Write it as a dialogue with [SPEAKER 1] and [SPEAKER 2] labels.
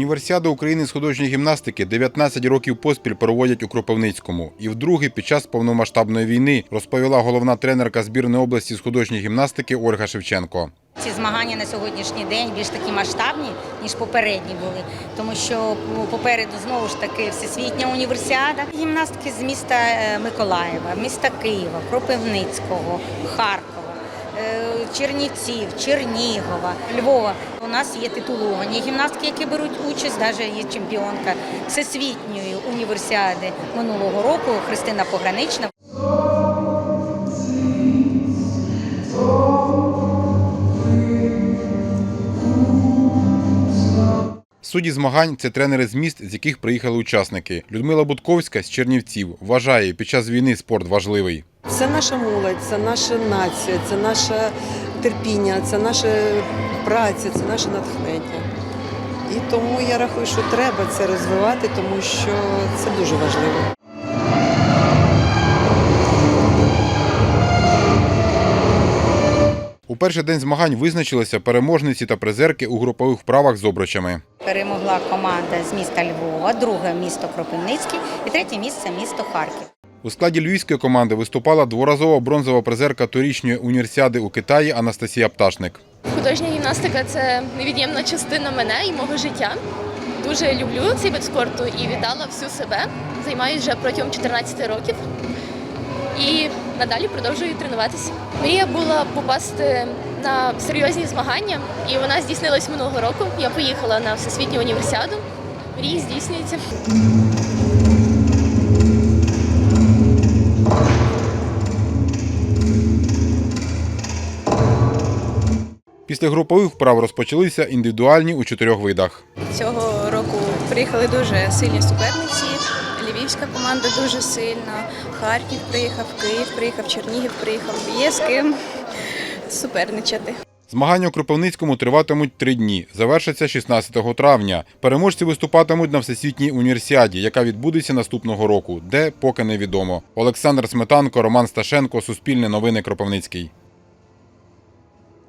[SPEAKER 1] Універсіади України з художньої гімнастики 19 років поспіль проводять у Кропивницькому. І вдруге під час повномасштабної війни розповіла головна тренерка збірної області з художньої гімнастики Ольга Шевченко.
[SPEAKER 2] Ці змагання на сьогоднішній день більш такі масштабні, ніж попередні були, тому що ну, попереду знову ж таки всесвітня універсіада. Гімнастки з міста е, Миколаєва, міста Києва, Кропивницького, Харкова, е, Чернівців, Чернігова, Львова. У нас є титуловані гімнастки, які беруть участь. Навіть є чемпіонка всесвітньої універсіади минулого року Христина Погранична.
[SPEAKER 1] Судді змагань це тренери з міст, з яких приїхали учасники. Людмила Будковська з Чернівців вважає, під час війни спорт важливий.
[SPEAKER 3] Це наша молодь, це наша нація, це наше терпіння, це наша праця, це наше натхнення. І тому я рахую, що треба це розвивати, тому що це дуже важливо.
[SPEAKER 1] У перший день змагань визначилися переможниці та призерки у групових вправах з обручами.
[SPEAKER 2] Перемогла команда з міста Львова, друге місто Кропивницький і третє місце місто Харків.
[SPEAKER 1] У складі львівської команди виступала дворазова бронзова призерка торічньої універсіади у Китаї Анастасія Пташник.
[SPEAKER 4] Художня гімнастика це невід'ємна частина мене і мого життя. Дуже люблю цей вид спорту і віддала всю себе. Займаюся вже протягом 14 років і надалі продовжую тренуватися. Мрія була попасти на серйозні змагання, і вона здійснилась минулого року. Я поїхала на всесвітню універсіаду. Мрії здійснюються.
[SPEAKER 1] Після групових вправ розпочалися індивідуальні у чотирьох видах.
[SPEAKER 5] Цього року приїхали дуже сильні суперниці. Львівська команда дуже сильна. Харків приїхав, Київ приїхав, Чернігів приїхав. Є з ким суперничати.
[SPEAKER 1] Змагання у Кропивницькому триватимуть три дні. Завершаться 16 травня. Переможці виступатимуть на всесвітній універсіаді, яка відбудеться наступного року, де поки невідомо. Олександр Сметанко, Роман Сташенко, Суспільне новини Кропивницький.